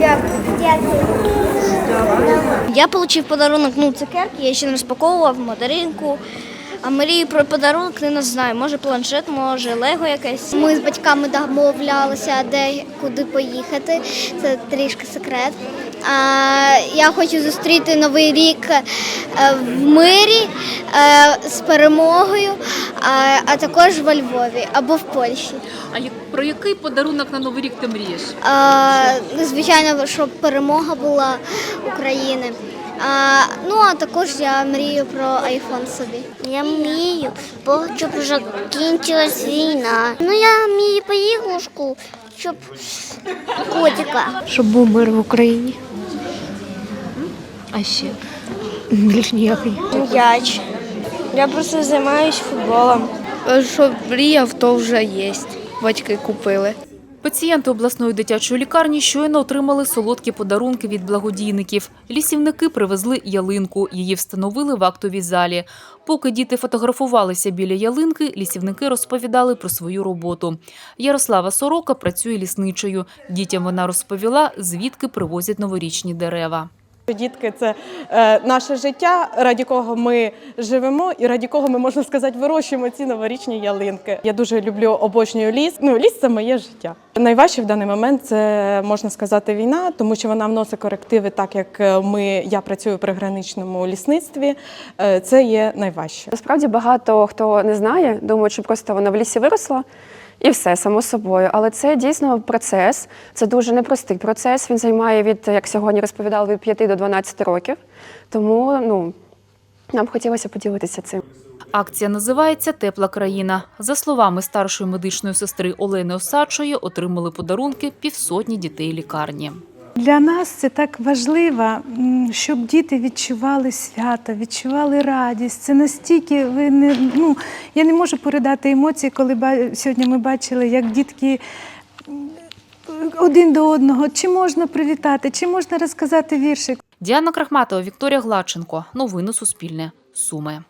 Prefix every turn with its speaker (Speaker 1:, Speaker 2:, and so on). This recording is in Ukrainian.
Speaker 1: Дякую. Я отримав подарунок, ну, цукерки, я ще не розпаковував, мандаринку. А мрію про подарунок не знаю. Може планшет, може лего якесь.
Speaker 2: Ми з батьками домовлялися, де куди поїхати. Це трішки секрет. А, я хочу зустріти новий рік е, в мирі е, з перемогою, а також во Львові або в Польщі.
Speaker 3: А як- про який подарунок на новий рік ти мрієш?
Speaker 2: А, звичайно, щоб перемога була України. А, ну а також я мрію про айфон собі. Я мрію, бо щоб вже кінчилась війна. Ну я мрію по ігрушку, щоб котика.
Speaker 4: Щоб був мир в Україні. А ще більш ніякий.
Speaker 1: М'яч. Я просто займаюся футболом.
Speaker 4: Що мріяв, то вже є. Батьки купили.
Speaker 3: Пацієнти обласної дитячої лікарні щойно отримали солодкі подарунки від благодійників. Лісівники привезли ялинку. Її встановили в актовій залі. Поки діти фотографувалися біля ялинки, лісівники розповідали про свою роботу. Ярослава Сорока працює лісничою. Дітям вона розповіла, звідки привозять новорічні дерева.
Speaker 5: Дітки це е, наше життя, раді кого ми живемо, і раді кого ми можна сказати, вирощуємо ці новорічні ялинки. Я дуже люблю обожнюю ліс. Ну, ліс це моє життя. Найважче в даний момент це можна сказати війна, тому що вона вносить корективи, так як е, ми я працюю при граничному лісництві. Е, це є найважче.
Speaker 6: Насправді багато хто не знає, думають, що просто вона в лісі виросла і все само собою. Але це дійсно процес. Це дуже непростий процес. Він займає від, як сьогодні розповідали, від 5 до 12 років. Тому ну, нам хотілося поділитися цим.
Speaker 3: Акція називається Тепла країна. За словами старшої медичної сестри Олени Осадчої, отримали подарунки півсотні дітей лікарні.
Speaker 7: Для нас це так важливо, щоб діти відчували свято, відчували радість. Це настільки ви не ну я не можу передати емоції, коли сьогодні ми бачили, як дітки один до одного, чи можна привітати, чи можна розказати віршик.
Speaker 3: Діана Крахматова, Вікторія Гладченко. Новини Суспільне. Суми.